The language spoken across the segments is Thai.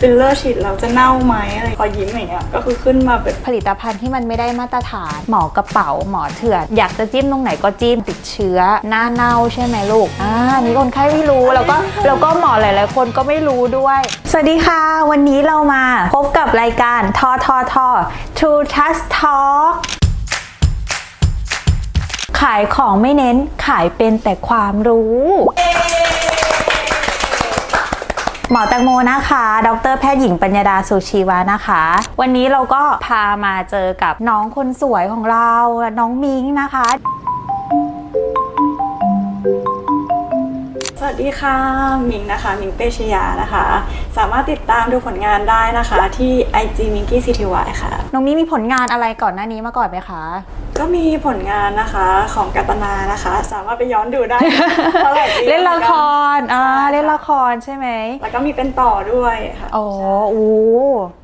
ฟิลเลอร์ฉีดเราจะเน่าไหมอะไรพอยิ้มอย่างเงี้ยก็คือขึ้นมาเป็นผลิตภัณฑ์ที่มันไม่ได้มาตรฐาน หมอกระเป๋า หมอเถื่อน อยากจะจิ้มตรงไหนก็จิ้มติดเชื้อ หน้าเน่าใช่ไหมลูกอ่านี่คนไข้ไม่รู้แล้วก็แล้วก็หมอหลายๆ คนก็ไม่รู้ด้วย สวัสดีค่ะ วันนี้เรามาพบกับรายการทอทอทอ True Trust Talk ขายของไม่เน้นขายเป็นแต่ความรู้ หมอแตงโมนะคะ ดรแพทย์หญิงปัญญาดาสุชีวานะคะ วันนี้เราก็พามาเจอกับน้องคนสวยของเรา น้องมิงนะคะ สวัสดีค่ะ มิงนะคะ มิงเตชยานะคะ สามารถติดตามดูผลงานได้นะคะ ที่ IG m i n k y c t y ค่ะ น้องมิงมีผลงานอะไรก่อนหน้านี้มาก่อนไหมคะ ก็มีผลงานนะคะของกัตนานะคะ สามารถไปย้อนดูได้เท่าไหร่ปีเล่นละครอ่าใช่เล่นละครใช่ไหมแล้วก็มีเป็นต่อด้วยค่ะโอ้ใช่โอ้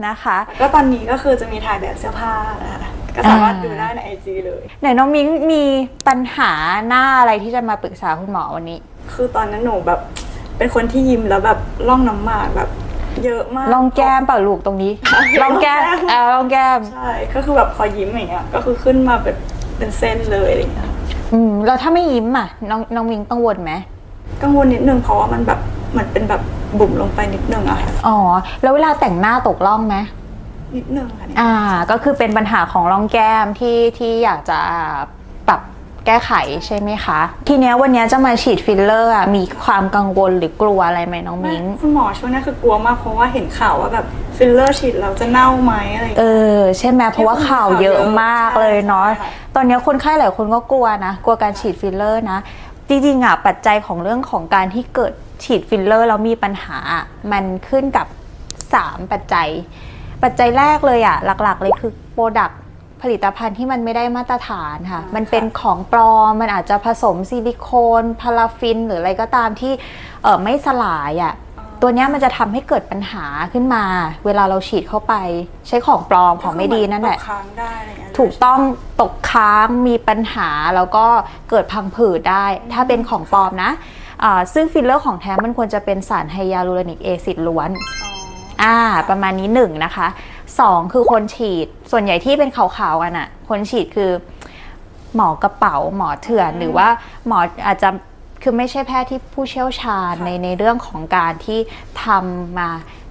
นะคะแล้วก็ตอนนี้ก็คือจะมีถ่ายแบบเสื้อผ้านะคะก็สามารถดูได้ใน IG เลยไหนน้องมิงมีปัญหาหน้าอะไรที่จะมาปรึกษาคุณหมอวันนี้ คือตอนนั้นหนูแบบเป็นคนที่ยิ้มแล้วแบบร่องน้ำหมากแบบ เยอะมากลองแก้มเปล่าลูกตรงนี้ลองแก้มลองแก้มเออลองแก้ม ใช่ก็คือแบบพอยิ้มอย่างเงี้ยก็คือขึ้นมาเป็นเป็นเส้นเลยอะไรอย่างเงี้ยอืมแล้วถ้าไม่ยิ้มอะน้องน้องมิงกังวลไหมกังวลนิดนึงเพราะว่ามันแบบเหมือนเป็นแบบบุ๋มลงไปนิดนึงอะค่ะอ๋อแล้วเวลาแต่งหน้าตกล่องไหมนิดนึงค่ะเนี่ยอ่า ก็คือเป็นปัญหาของร่องแก้มที่ที่อยากจะปรับ แก้ไขใช่ไหมคะ ทีเนี้ยวันเนี้ยจะมาฉีดฟิลเลอร์อะมีความกังวลหรือกลัวอะไรไหมน้องไม่มิงคุณหมอช่วงนั้นคือกลัวมากเพราะว่าเห็นข่าวว่าแบบฟิลเลอร์ฉีดเราจะเน่าไหมอะไรอย่างเอเงี้ย อ ใช่ไหมเพราะว่าข่าวเยอะมากเลยเนาะ ใช่ค่ะ ตอนเนี้ยคนไข้หลายคนก็กลัวนะ กลัวการฉีดฟิลเลอร์นะ จริงๆอะปัจจัยของเรื่องของการที่เกิดฉีดฟิลเลอร์แล้วมีปัญหา มันขึ้นกับ 3 ปัจจัย ปัจจัยแรกเลยอะหลักๆเลยคือโปรดัก ผลิตภัณฑ์ที่มันไม่ได้มาตรฐานค่ะ มันเป็นของปลอม มันอาจจะผสมซิลิโคนพาราฟิน หรืออะไรก็ตามที่เออไม่สลายอะตัวเนี้ยมันจะทำให้เกิดปัญหาขึ้นมา เวลาเราฉีดเข้าไปใช้ของปลอมของไม่ดีนั่นแหละตกค้างได้อะไรอย่างเงี้ยถูกต้องตกค้างมีปัญหาแล้วก็เกิดพังผืดได้ ถ้าเป็นของปลอมนะอ่าซึ่งฟิลเลอร์ของแท้มันควรจะเป็นสารไฮยาลูโรนิกแอซิดล้วนอ๋ออ่าประมาณนี้หนึ่งนะคะ สองคือคนฉีดส่วนใหญ่ที่เป็นขาวๆกันอะคนฉีดคือ หมอกระเป๋าหมอเถื่อน หรือว่าหมออาจจะคือไม่ใช่แพทย์ที่ผู้เชี่ยวชาญในในเรื่องของการที่ทำมา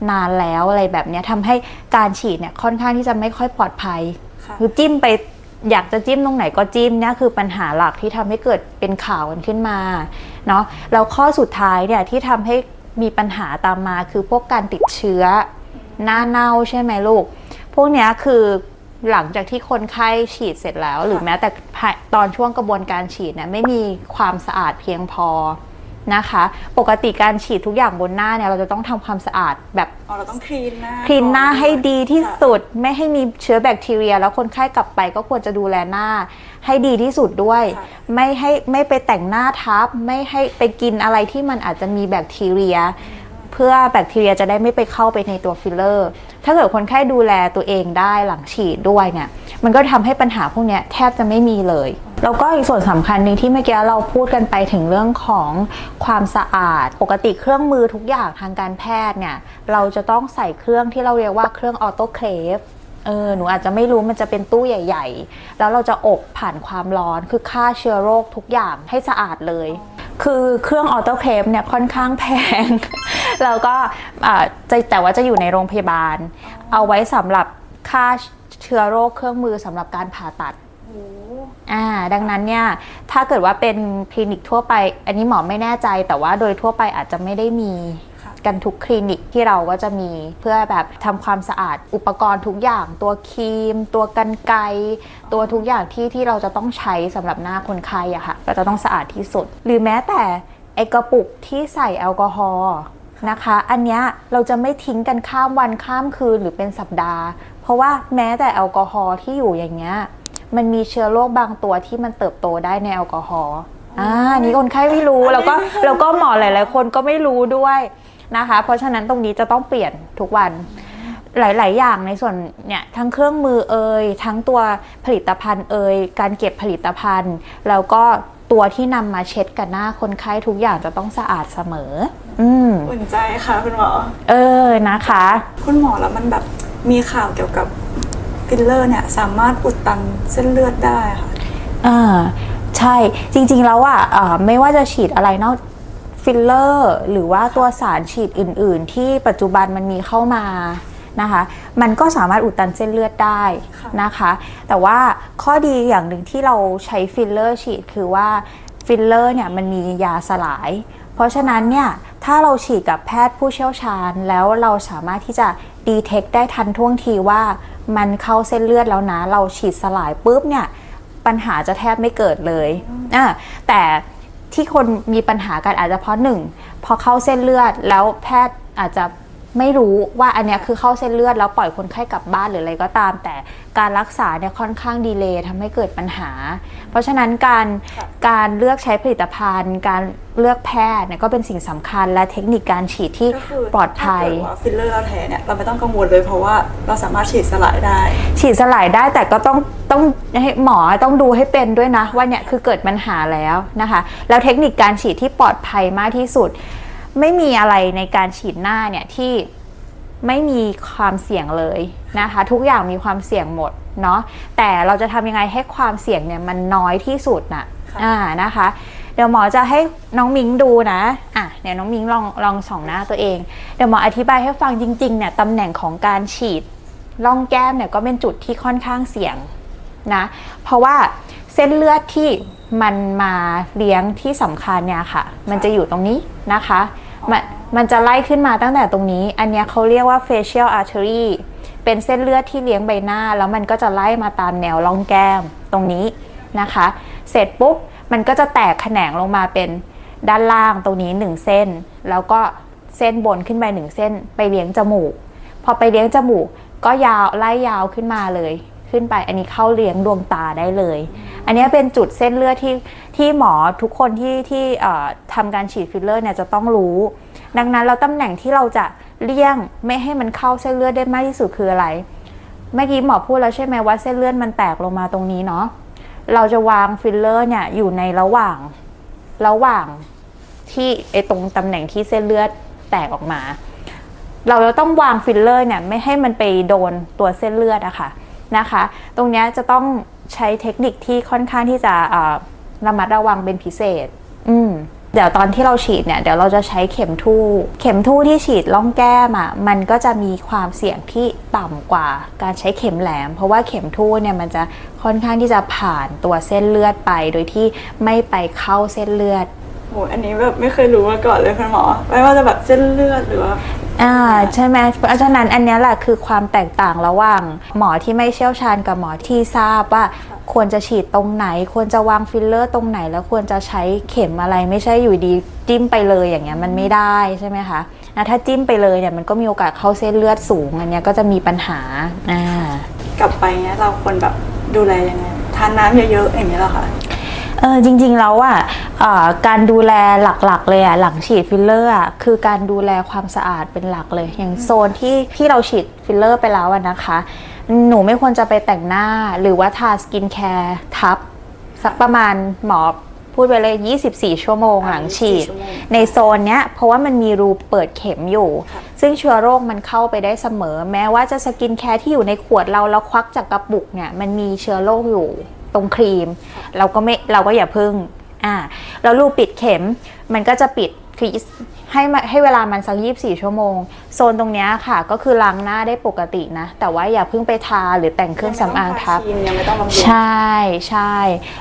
นานแล้วอะไรแบบเนี้ยทำให้การฉีดเนี่ยค่อนข้างที่จะไม่ค่อยปลอดภัยค่ะคือจิ้มไปอยากจะจิ้มตรงไหนก็จิ้มเนี่ยคือปัญหาหลักที่ทำให้เกิดเป็นข่าวกันขึ้นมาเนาะแล้วข้อสุดท้ายเนี่ยที่ทำให้มีปัญหาตามมาคือพวกการติดเชื้อ หน้าเน่าใช่ไหมลูก พวกเนี้ยคือหลังจากที่คนไข้ฉีดเสร็จแล้ว หรือแม้แต่ภายตอนช่วงกระบวนการฉีดเนี่ยไม่มีความสะอาดเพียงพอนะคะ ปกติการฉีดทุกอย่างบนหน้าเนี่ยเราจะต้องทำความสะอาดแบบอ๋อเราต้องคลีนหน้าคลีนหน้าให้ดีที่ค่ะสุดไม่ให้มีเชื้อแบคทีเรีย แล้วคนไข้กลับไปก็ควรจะดูแลหน้า ให้ดีที่สุดด้วยค่ะไม่ให้ไม่ไปแต่งหน้าทับ ไม่ให้ไปกินอะไรที่มันอาจจะมีแบคทีเรีย เพื่อแบคทีเรียจะได้ไม่ไปเข้าไปในตัวฟิลเลอร์ ถ้าเกิดคนไข้ดูแลตัวเองได้หลังฉีดด้วยเนี่ย มันก็ทำให้ปัญหาพวกนี้แทบจะไม่มีเลย แล้วก็อีกส่วนสำคัญหนึ่งที่เมื่อกี้เราพูดกันไปถึงเรื่องของความสะอาด ปกติเครื่องมือทุกอย่างทางการแพทย์เนี่ย เราจะต้องใส่เครื่องที่เราเรียกว่าเครื่องออโตเคลฟเออหนูอาจจะไม่รู้มันจะเป็นตู้ใหญ่ ๆ แล้วเราจะอบผ่านความร้อนคือฆ่าเชื้อโรคทุกอย่างให้สะอาดเลย คือเครื่องออโตเคลฟเนี่ยค่อนข้างแพง แล้วก็อ่าจะแต่ว่าจะอยู่ในโรงพยาบาล เอาไว้สำหรับฆ่าเชื้อโรคเครื่องมือสำหรับการผ่าตัดโอ้โหอ่าดังนั้นเนี่ยถ้าเกิดว่าเป็นคลินิกทั่วไป อันนี้หมอไม่แน่ใจแต่ว่าโดยทั่วไปอาจจะไม่ได้มีค่ะ กันทุกคลินิกที่เราก็จะมีเพื่อแบบทำความสะอาดอุปกรณ์ทุกอย่างตัวครีม ตัวกันไกตัวทุกอย่างที่ที่เราจะต้องใช้สำหรับหน้าคนไข้อะค่ะก็จะต้องสะอาดที่สุด หรือแม้แต่ไอกระปุกที่ใส่แอลกอฮอล์นะคะ อันเนี้ยเราจะไม่ทิ้งกันข้ามวันข้ามคืนหรือเป็นสัปดาห์ เพราะว่าแม้แต่แอลกอฮอล์ที่อยู่อย่างเงี้ยมันมีเชื้อโรคบางตัวที่มันเติบโตได้ในแอลกอฮอล์อ่านี่คนไข้ไม่รู้แล้วก็แล้วก็หมอหลาย ๆ คนก็ไม่รู้ด้วย นะคะ เพราะฉะนั้นตรงนี้จะต้องเปลี่ยนทุกวันหลาย ๆ อย่างในส่วนเนี่ยทั้งเครื่องมือเอ่ยทั้งตัวผลิตภัณฑ์เอ่ยการเก็บผลิตภัณฑ์ แล้วก็ตัวที่นำมาเช็ดกับหน้าคนไข้ทุกอย่างจะต้องสะอาดเสมอออืมอุ่นใจค่ะคุณหมอ เออนะคะ คุณหมอแล้วมันแบบมีข่าวเกี่ยวกับฟิลเลอร์เนี่ยสามารถอุดตันเส้นเลือดได้ค่ะอ่าใช่จริง ๆ แล้วอะอ่าไม่ว่าจะฉีดอะไรนอก ฟิลเลอร์หรือว่าตัวสารฉีดอื่น ๆ ที่ปัจจุบันมันมีเข้ามานะคะ มันก็สามารถอุดตันเส้นเลือดได้ค่ะนะคะ แต่ว่าข้อดีอย่างหนึ่งที่เราใช้ฟิลเลอร์ฉีดคือว่าฟิลเลอร์เนี่ยมันมียาสลาย เพราะฉะนั้นเนี่ยถ้าเราฉีดกับแพทย์ผู้เชี่ยวชาญ แล้วเราสามารถที่จะดีเทคได้ทันท่วงทีว่ามันเข้าเส้นเลือดแล้วนะ เราฉีดสลายปุ๊บเนี่ยปัญหาจะแทบไม่เกิดเลยอะแต่ ที่คนมีปัญหากันอาจจะเพราะหนึ่งพอเข้าเส้นเลือดแล้วแพทย์อาจจะ ไม่รู้ว่าอันเนี้ยคือเข้าเส้นเลือดแล้วปล่อยคนไข้กลับบ้านหรืออะไรก็ตาม แต่การรักษาเนี่ยค่อนข้างดีเลย์ทำให้เกิดปัญหา เพราะฉะนั้นการค่ะการเลือกใช้ผลิตภัณฑ์ การเลือกแพทย์เนี่ยก็เป็นสิ่งสำคัญและเทคนิคการฉีดที่ก็คือปลอดภัย ถ้าเกิดว่าฟิลเลอร์เราแท้เนี่ยเราไม่ต้องกังวลเลยเพราะว่าเราสามารถฉีดสลายได้ ฉีดสลายได้แต่ก็ต้องต้องให้หมอต้องดูให้เป็นด้วยนะ ว่าเนี่ยคือเกิดปัญหาแล้วนะคะ แล้วเทคนิคการฉีดที่ปลอดภัยมากที่สุด ไม่มีอะไรในการฉีดหน้าเนี่ยที่ไม่มีความเสี่ยงเลยนะคะ ทุกอย่างมีความเสี่ยงหมดเนาะแต่เราจะทำยังไงให้ความเสี่ยงเนี่ยมันน้อยที่สุดน่ะค่ะอ่านะคะ เดี๋ยวหมอจะให้น้องมิงดูนะอะเดี๋ยวน้องมิงลองลองส่องหน้าตัวเอง เดี๋ยวหมออธิบายให้ฟังจริงๆเนี่ยตำแหน่งของการฉีดร่องแก้มเนี่ยก็เป็นจุดที่ค่อนข้างเสี่ยงนะเพราะว่าเส้นเลือดที่มันมาเลี้ยงที่สำคัญเนี่ยค่ะ มันจะอยู่ตรงนี้นะคะ มันมันจะไล่ขึ้นมาตั้งแต่ตรงนี้ อันนี้เขาเรียกว่า facial artery เป็นเส้นเลือดที่เลี้ยงใบหน้า แล้วมันก็จะไล่มาตามแนวร่องแก้มตรงนี้นะคะ เสร็จปุ๊บมันก็จะแตกแขนงลงมาเป็นด้านล่างตรงนี้ 1 เส้น แล้วก็เส้นบนขึ้นไป 1 เส้น ไปเลี้ยงจมูก พอไปเลี้ยงจมูกก็ยาวไล่ยาวขึ้นมาเลย ขึ้นไป อันนี้เข้าเลี้ยงดวงตาได้เลย อันนี้เป็นจุดเส้นเลือดที่ที่หมอทุกคนที่ที่เอ่อทำการฉีดฟิลเลอร์เนี่ยจะต้องรู้ ดังนั้นเราตำแหน่งที่เราจะเลี่ยงไม่ให้มันเข้าเส้นเลือดได้มากที่สุดคืออะไร เมื่อกี้หมอพูดแล้วใช่ไหมว่าเส้นเลือดมันแตกลงมาตรงนี้เนาะ เราจะวางฟิลเลอร์เนี่ยอยู่ในระหว่างระหว่างที่ไอตรงตำแหน่งที่เส้นเลือดแตกออกมา เราจะต้องวางฟิลเลอร์เนี่ยไม่ให้มันไปโดนตัวเส้นเลือดอะค่ะ นะคะ ตรงนี้จะต้องใช้เทคนิคที่ค่อนข้างที่จะระมัดระวังเป็นพิเศษ อืมเดี๋ยวตอนที่เราฉีดเนี่ยเดี๋ยวเราจะใช้เข็มทู่ เข็มทู่ที่ฉีดล่องแก้มอะ่ะมันก็จะมีความเสี่ยงที่ต่ำกว่าการใช้เข็มแหลม เพราะว่าเข็มทู่เนี่ยมันจะค่อนข้างที่จะผ่านตัวเส้นเลือดไป โดยที่ไม่ไปเข้าเส้นเลือดโหอันนี้แบบไม่เคยรู้มาก่อนเลยคุณหมอ ไม่ว่าจะแบบเส้นเลือดหรือว่า อ่าใช่ไหมเพราะฉะนั้นอันเนี้ยแหละคือความแตกต่างระหว่าง หมอที่ไม่เชี่ยวชาญกับหมอที่ทราบว่าควรจะฉีดตรงไหน ควรจะวางฟิลเลอร์ตรงไหน แล้วควรจะใช้เข็มอะไรไม่ใช่อยู่ดีจิ้มไปเลยอย่างเงี้ยมันไม่ได้ใช่ไหมคะนะถ้าจิ้มไปเลยเนี่ยมันก็มีโอกาสเข้าเส้นเลือดสูงอันเนี้ยก็จะมีปัญหาอ่ากลับไปเนี้ยเราควรแบบดูแลยังไงทานน้ำเยอะๆอย่างนี้เหรอคะ เออจริงๆแล้วอะเอ่อการดูแลหลักๆ เลยอะหลังฉีดฟิลเลอร์อะคือการดูแลความสะอาดเป็นหลักเลย อย่างโซนที่ที่เราฉีดฟิลเลอร์ไปแล้วอะนะคะ หนูไม่ควรจะไปแต่งหน้าหรือว่าทาสกินแคร์ทับ สักประมาณหมอพูดไปเลย 24 ชั่วโมงหลังฉีด24ชั่วโมงในโซนเนี้ย เพราะว่ามันมีรูเปิดเข็มอยู่ค่ะซึ่งเชื้อโรคมันเข้าไปได้เสมอ แม้ว่าจะสกินแคร์ที่อยู่ในขวดเรา แล้วควักจากกระปุกเนี่ย มันมีเชื้อโรคอยู่ ตรงครีม เราก็ไม่เราก็อย่าพึ่งอ่าแล้วรูปิดเข็มมันก็จะปิดคือให้มาให้เวลามันสัก24ชั่วโมง โซนตรงเนี้ยค่ะ ก็คือล้างหน้าได้ปกตินะ แต่ว่าอย่าเพิ่งไปทาหรือแต่งเครื่องสำอางทับยังไม่ต้องบำรุงใช่ใช่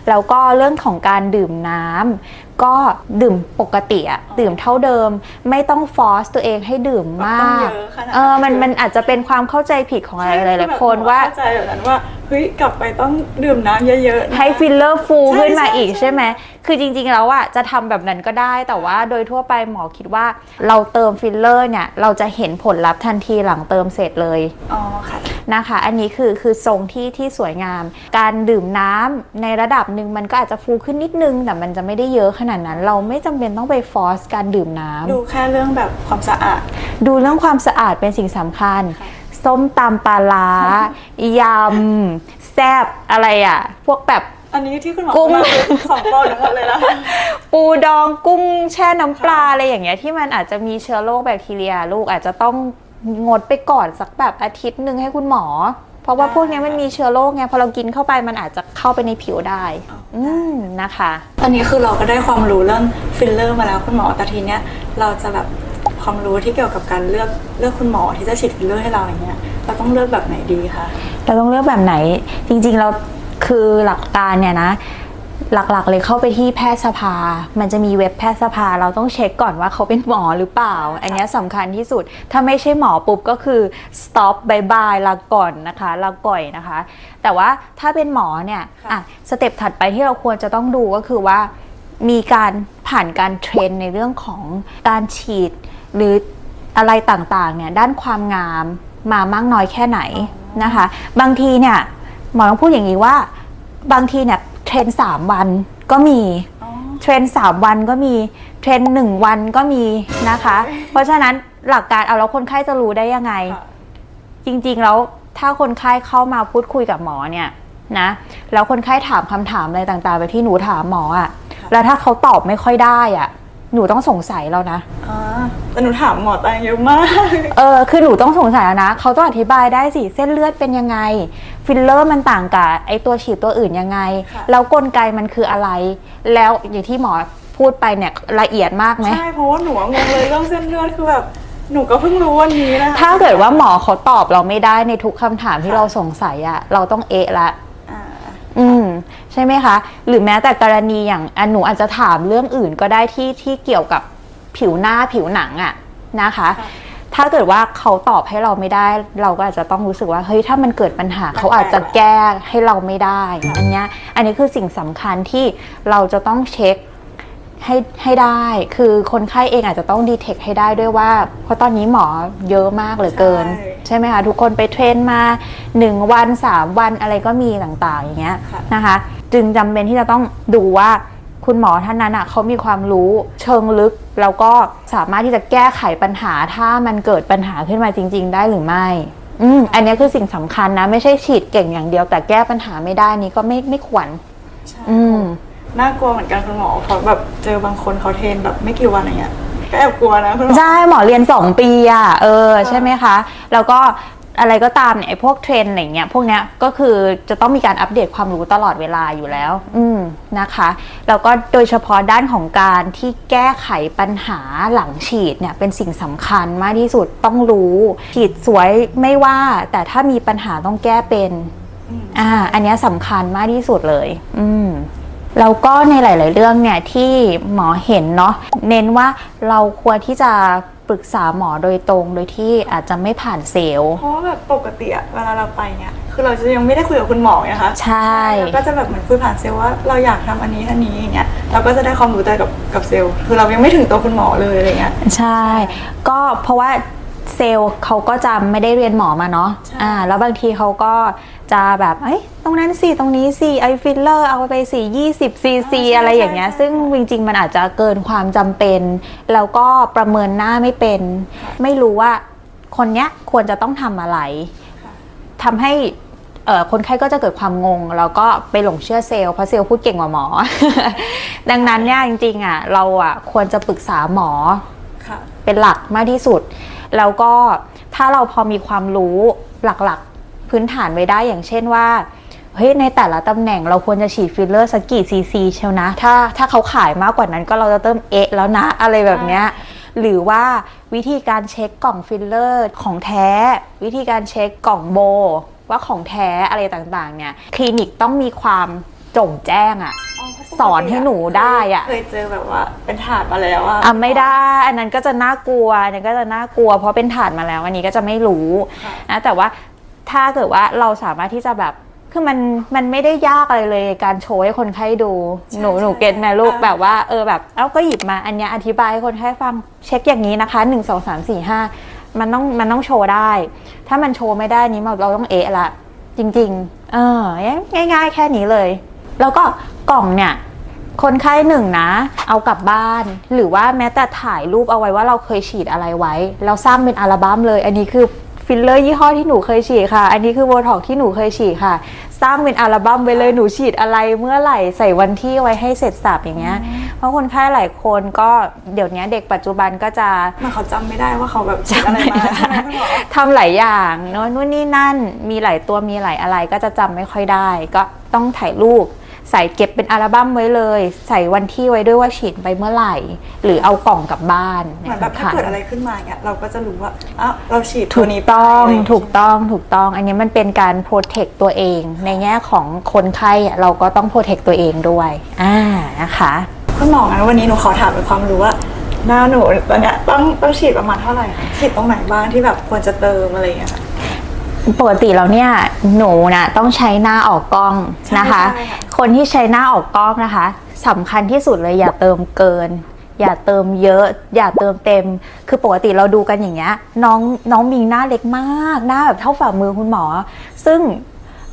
แล้วก็เรื่องของการดื่มน้ำก็ดื่มปกติอะดื่มเท่าเดิม ไม่ต้องฟอร์สตัวเองให้ดื่มมากต้องเยอะขนาดนั้นเออมันมันอาจจะเป็นความเข้าใจผิดของหใช่ลายหลายๆคนแบบว่าเข้าใจแบบนั้นว่าเฮ้ยกลับไปต้องดื่มน้ำเยอะๆนะ ให้ฟิลเลอร์ฟูใช่ขึ้นมาใช่อีกใช่ใช่ไหม คือจริงๆแล้วอะจะทำแบบนั้นก็ได้ แต่ว่าโดยทั่วไปหมอคิดว่าเราเติมฟิลเลอร์เนี่ย เราจะเห็นผลลัพธ์ทันทีหลังเติมเสร็จเลย อ๋อค่ะ นะคะ อันนี้คือคือทรงที่ที่สวยงาม การดื่มน้ำในระดับหนึ่งมันก็อาจจะฟูขึ้นนิดนึง แต่มันจะไม่ได้เยอะขนาดนั้น เราไม่จำเป็นต้องไปฟอร์สการดื่มน้ำดูแค่เรื่องแบบความสะอาด ดูเรื่องความสะอาดเป็นสิ่งสำคัญ ส้มตำปลาร้ายำแซบอะไรอะ่ะ พวกแบบ อันนี้ที่คุณหมอกุ้งมาคือของโปรดทั้งหมดเลยนะคะปูดองกุ้งแช่น้ำปลาอะไรอย่างเงี้ยที่มันอาจจะมีเชื้อโรคแบคทีเรียลูกอาจจะต้องงดไปก่อนสักแบบอาทิตย์หนึ่งให้คุณหมอ เพราะว่าพวกเนี้ยมันมีเชื้อโรคไงพอเรากินเข้าไปมันอาจจะเข้าไปในผิวได้ อืมนะคะ ตอนนี้คือเราก็ได้ความรู้เรื่องฟิลเลอร์มาแล้วคุณหมอแต่ทีเนี้ยเราจะแบบ ความรู้ที่เกี่ยวกับการเลือกเลือกคุณหมอที่จะฉีดฟิลเลอร์ให้เราอย่างเงี้ยเราต้องเลือกแบบไหนดีคะเราต้องเลือกแบบไหน จริงๆเราคือหลักการเนี่ยนะ หลักๆ เลยเข้าไปที่แพทยสภา มันจะมีเว็บแพทยสภา เราต้องเช็คก่อนว่าเขาเป็นหมอหรือเปล่า อันเนี้ยสำคัญที่สุด ถ้าไม่ใช่หมอปุ๊บก็คือ stop bye bye ลาก่อนนะคะ ลาก่อยนะคะ แต่ว่าถ้าเป็นหมอเนี่ยอะสเต็ปถัดไปที่เราควรจะต้องดูก็คือว่ามีการผ่านการเทรนในเรื่องของการฉีด หรืออะไรต่างๆเนี่ยด้านความงามมามากน้อยแค่ไหนนะคะ บางทีเนี่ยหมอต้องพูดอย่างนี้ว่า บางทีเนี่ยเทรนสามวันก็มีอ๋อเทรนสามวันก็มีเทรนหนึ่งวันก็มีนะคะ เพราะฉะนั้นหลักการเอาแล้วคนไข้จะรู้ได้ยังไงค่ะจริงๆแล้วถ้าคนไข้เข้ามาพูดคุยกับหมอเนี่ยนะแล้วคนไข้ถามคำถามอะไรต่างๆ ไปที่หนูถามหมออะ่ะค่ะแล้วถ้าเขาตอบไม่ค่อยได้อะ่ะ หนูต้องสงสัยแล้วนะ อ่าแต่หนูถามหมอตังเยอะมาก เออคือหนูต้องสงสัยแล้วนะ เขาต้องอธิบายได้สิเส้นเลือดเป็นยังไง ฟิลเลอร์มันต่างกับไอตัวฉีดตัวอื่นยังไง ค่ะ แล้วกลไกมันคืออะไร แล้วอย่างที่หมอพูดไปเนี่ยละเอียดมากไหม ใช่เพราะว่าหนูอะงงเลยเรื่องเส้นเลือดคือแบบหนูก็เพิ่งรู้วันนี้นะคะ ถ้าเกิดว่าหมอเขาตอบเราไม่ได้ในทุกคำถามที่ค่ะ เราสงสัยอะเราต้องเอะละ อ่าอืมใช่ไหมคะ หรือแม้แต่กรณีอย่างอันหนูอาจจะถามเรื่องอื่นก็ได้ที่ที่เกี่ยวกับผิวหน้าผิวหนังอะนะคะค่ะถ้าเกิดว่าเขาตอบให้เราไม่ได้ เราก็อาจจะต้องรู้สึกว่าเฮ้ยถ้ามันเกิดปัญหาเขาอาจจะแก้ให้เราไม่ได้ค่ะอันเนี้ยอันนี้คือสิ่งสำคัญที่เราจะต้องเช็ค ให้ให้ได้คือคนไข้เองอาจจะต้องดีเทคให้ได้ด้วยว่า เพราะตอนนี้หมอเยอะมากเหลือเกิน ใช่ใช่ไหมคะ ทุกคนไปเทรนมา 1 วัน 3 วันอะไรก็มีต่างๆ อย่างเงี้ยค่ะนะคะ จึงจำเป็นที่จะต้องดูว่าคุณหมอท่านนั้นอะเขามีความรู้เชิงลึก แล้วก็สามารถที่จะแก้ไขปัญหาถ้ามันเกิดปัญหาขึ้นมาจริง ๆ ได้หรือไม่อืมอันนี้คือสิ่งสำคัญนะ ไม่ใช่ฉีดเก่งอย่างเดียว แต่แก้ปัญหาไม่ได้นี่ก็ไม่ไม่ควรใช่อืม น่ากลัวเหมือนกันคุณหมอเพราะแบบเจอบางคนเขาเทรนแบบไม่กี่วันอย่างเงี้ยก็แอบกลัวนะคุณหมอ ใช่หมอเรียน 2 ปีอะเออใช่ไหมคะ แล้วก็อะไรก็ตามเนี่ยไอ้พวกเทรนด์อะไรเงี้ยพวกเนี้ยก็คือจะต้องมีการอัปเดตความรู้ตลอดเวลาอยู่แล้ว อืมนะคะแล้วก็โดยเฉพาะด้านของการที่แก้ไขปัญหาหลังฉีดเนี่ยเป็นสิ่งสำคัญมากที่สุดต้องรู้ ฉีดสวยไม่ว่า แต่ถ้ามีปัญหาต้องแก้เป็นอืมอ่า อันเนี้ยสำคัญมากที่สุดเลย อืม แล้วก็ในหลาย ๆ เรื่องเนี่ยที่หมอเห็นเนาะเน้นว่าเราควรที่จะปรึกษาหมอโดยตรงโดยที่อาจจะไม่ผ่านเซลล์ เพราะว่าแบบปกติอะเวลาเราไปเนี่ย คือเราจะยังไม่ได้คุยกับคุณหมอไงคะใช่ เราก็จะแบบเหมือนคุยผ่านเซลล์ว่าเราอยากทำอันนี้อันนี้อย่างเงี้ย เราก็จะได้ความรู้แต่กับกับเซลล์ คือเรายังไม่ถึงตัวคุณหมอเลยอะไรเงี้ย ใช่ ก็เพราะว่า เซลล์เขาก็จะไม่ได้เรียนหมอมาเนาะใช่อ่าแล้วบางทีเขาก็จะแบบเอ้ยตรงนั้นสิตรงนี้สิไอฟิลเลอร์เอาไปสิยี่สิบซีซีอะไรอย่างเงี้ย ซึ่งจริงๆ มันอาจจะเกินความจำเป็น แล้วก็ประเมินหน้าไม่เป็น ไม่รู้ว่าคนเนี้ยควรจะต้องทำอะไรทำให้เอ่อคนไข้ก็จะเกิดความงง แล้วก็ไปหลงเชื่อเซลล์เพราะเซลล์พูดเก่งกว่าหมอ ดังนั้นเนี่ยจริงๆอะเราอะควรจะปรึกษาหมอค่ะเป็นหลักมากที่สุด แล้วก็ถ้าเราพอมีความรู้หลักๆพื้นฐานไว้ได้อย่างเช่นว่าเฮ้ยในแต่ละตำแหน่งเราควรจะฉีดฟิลเลอร์สักกี่ซีซีเชียวนะ ถ้าถ้าเขาขายมากกว่านั้นก็เราจะเติมเอะแล้วนะอะไรแบบเนี้ยหรือว่าวิธีการเช็คกล่องฟิลเลอร์ของแท้ วิธีการเช็คกล่องโบ ว่าของแท้อะไรต่างๆเนี่ยคลินิกต้องมีความ จงแจ้งอะสอนให้หนูได้อะเคยเจอแบบว่า เป็นถาดมาแล้วอะอะไม่ได้ อันนั้นก็จะน่ากลัวอันนั้นก็จะน่ากลัว เพราะเป็นฐานมาแล้ว อันนี้ก็จะไม่รู้ค่ะนะแต่ว่าถ้าเกิดว่าเราสามารถที่จะแบบคือมันมันไม่ได้ยากอะไรเลยการโชว์ให้คนไข้ดู หนูหนูเก็ตไหมลูกแบบว่าเออแบบเอ้าก็หยิบมาอันเนี้ยอธิบายให้คนไข้ฟังเช็คอย่างนี้นะคะหนึ่งสองสามสี่ห้ามันต้องมันต้องโชว์ได้ ถ้ามันโชว์ไม่ได้นี้เราต้องเอะละจริง ๆ เออง่าย ๆ แค่นี้เลย แล้วก็กล่องเนี่ย คนไข้หนึ่งนะ เอากลับบ้าน หรือว่าแม้แต่ถ่ายรูปเอาไว้ว่าเราเคยฉีดอะไรไว้แล้วสร้างเป็นอัลบั้มเลย อันนี้คือฟิฟิลเลอร์ยี่ห้อที่หนูเคยฉีดค่ะ อันนี้คือโบท็อกที่หนูเคยฉีดค่ะ สร้างเป็นอัลบั้มไปเลยหนูฉีดอะไรเมื่อไหร่ใส่วันที่ไว้ให้เสร็จสับอย่างเงี้ย เพราะคนไข้หลายคนก็เดี๋ยวนี้เด็กปัจจุบันก็จะมันเขาจำไม่ได้ว่าเขาแบบฉีดอะไรมาใช่ไหมคุณหมอทำหลายอย่างเนอะนู่นนี่นั่นมีหลายตัวมีหลายอะไรก็จะจำไม่ค่อยได้ ก็ต้องถ่ายรูป ใส่เก็บเป็นอัลบั้มไว้เลย ใส่วันที่ไว้ด้วยว่าฉีดไปเมื่อไหร่ หรือเอากล่องกลับบ้านเหมือนแบบถ้าค่ะเกิดอะไรขึ้นมาเนี่ยเราก็จะรู้ว่าอ้าวเราฉีดตัถูวกนี้ไปต้องะไรย่าเยถูกต้องถูกต้อง อันนี้มันเป็นการโปรเทคตัวเอง ในแง่ของคนไข้อะเราก็ต้องโปรเทคตัวเองด้วยอ่านะคะ คุณหมองั้นวันนี้หนูขอถามเป็นความรู้ว่า หน้าหนูตอนเนี้ยต้องต้องฉีดประมาณเท่าไหร่คะฉีดตรงไหนบ้างที่แบบควรจะเติมอะไรอย่างเงี้ยค่ะ ปกติแล้วเนี่ยหนูนะต้องใช้หน้าออกกล้องนะคะใช่ใช่ค่ะ คนที่ใช้หน้าออกกล้องนะคะสำคัญที่สุดเลยอย่าเติมเกิน อย่าเติมเยอะ อย่าเติมเต็ม คือปกติเราดูกันอย่างเงี้ยน้องน้องมิงหน้าเล็กมากหน้าแบบเท่าฝ่ามือคุณหมอ ซึ่ง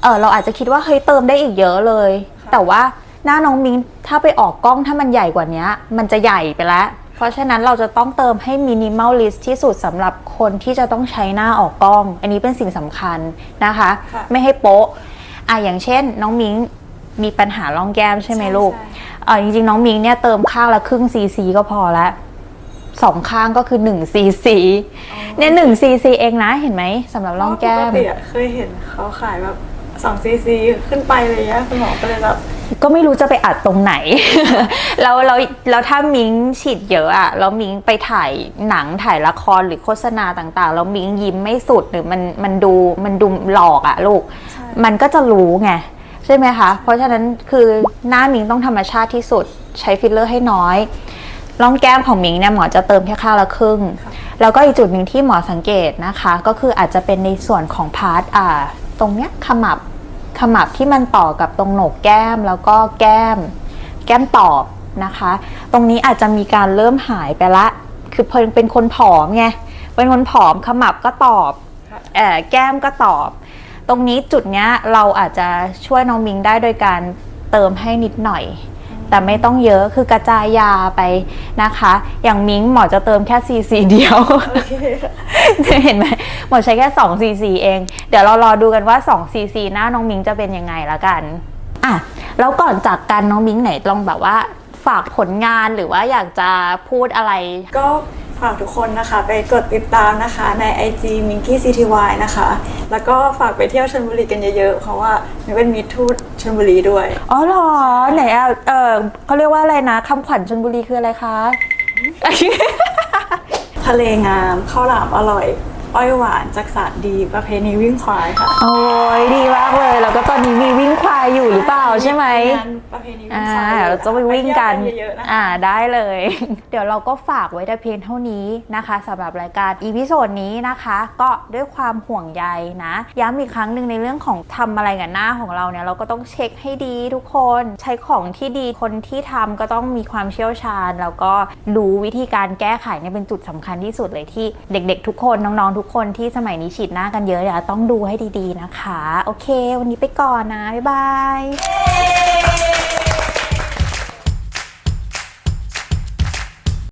เออเราอาจจะคิดว่าเฮ้ยเติมได้อีกเยอะเลย แต่ว่าหน้าน้องมิงถ้าไปออกกล้องถ้ามันใหญ่กว่านี้มันจะใหญ่ไปแล้ว เพราะฉะนั้นเราจะต้องเติมให้มินิม a ลลิสที่สุดสำหรับคนที่จะต้องใช้หน้าออกกล้อง อันนี้เป็นสิ่งสำคัญนะคะ ค่ะ ไม่ให้โป๊ะอะอย่างเช่น น้องมิงมีปัญหาร่องแก้มใช่ไหมลูกใช่เออจริงๆ น้องมิงเนี่ยเติมข้างละครึ่งซีซีก็พอแล้วสองข้างก็คือ1ซีซีเนี่ยหนึ่งซีซีเองนะเห็นไหมสำหรับร่องแก้ปม กติอะเคยเห็นเขาขายแบบสองซีซีขึ้นไปอะไรเงี้ยคุณหมอก็เลยแบบ ก็ไม่รู้จะไปอัดตรงไหน แล้วแล้วแล้วถ้ามิงฉีดเยอะอะแล้วมิงไปถ่ายหนังถ่ายละครหรือโฆษณาต่างๆ แล้วมิงยิ้มไม่สุดหรือมันมันดูมันดูหลอกอะลูกใช่มันก็จะรู้ไงใช่ไหมคะ เพราะฉะนั้นคือหน้ามิงต้องธรรมชาติที่สุดใช้ฟิลเลอร์ให้น้อยร่องแก้มของมิงเนี่ยหมอจะเติมแค่ข้างละครึ่ง แล้วก็อีกจุดหนึ่งที่หมอสังเกตนะคะ ก็คืออาจจะเป็นในส่วนของพาร์ทอ่าตรงเนี้ยขมับ ขมับที่มันต่อกับตรงโหนกแก้มแล้วก็แก้ม แก้มตอบนะคะ ตรงนี้อาจจะมีการเริ่มหายไปละ คือเพิ่งเป็นคนผอมไงเป็นคนผอมขมับก็ตอบแอ่อแก้มก็ตอบ ตรงนี้จุดเนี้ยเราอาจจะช่วยน้องมิงได้โดยการเติมให้นิดหน่อย แต่ไม่ต้องเยอะคือกระจายยาไปนะคะ อย่างมิงหมอจะเติมแค่ซีซีเดียวโอเคเห็นไหมหมดใช้แค่2 cc เอง เดี๋ยวเรารอดูกันว่า2 cc หน้าน้องมิงจะเป็นยังไงละกันอะแล้วก่อนจากกันน้องมิงไหนลองแบบว่าฝากผลงานหรือว่าอยากจะพูดอะไร ก็ ฝากทุกคนนะคะ ไปกดติดตามนะคะใน IG Minky CTY นะคะ แล้วก็ฝากไปเที่ยวชลบุรีกันเยอะๆ เพราะว่ามันเป็นมิตรทูตชลบุรีด้วย อ๋อเหรอไหนอะเออเขาเรียกว่าอะไรนะคำขวัญชนบุรีคืออะไรคะ ทะเลงามข้าวหลามอร่อย อ้อยหวานจักสารดีประเพณีวิ่งควายค่ะโอ้ยดีมากเลย แล้วก็ตอนนี้มีวิ่งควายอยู่หรือเปล่าใช่ไหมงานประเพณีวิ่อ่างควายเราจะไปวิ่งกันไปเที่ยวเยอะๆนะคะ อ่าได้เลย เดี๋ยวเราก็ฝากไว้แต่เพียงเท่านี้นะคะสำหรับรายการอีพิโซดนี้นะคะ ก็ด้วยความห่วงใยนะ ย้ำอีกครั้งหนึ่งในเรื่องของทำอะไรกับหน้าของเราเนี่ยเราก็ต้องเช็คให้ดีทุกคนใช้ของที่ดีคนที่ทำก็ต้องมีความเชี่ยวชาญ แล้วก็รู้วิธีการแก้ไขเนี่ยเป็นจุดสำคัญที่สุดเลยที่เด็ก ๆ ทุกคนน้องๆทุกทุกคนที่สมัยนี้ฉีดหน้ากันเยอะเนี่ยต้องดูให้ดีๆนะคะ โอเค วันนี้ไปก่อนนะ บ๊ายบาย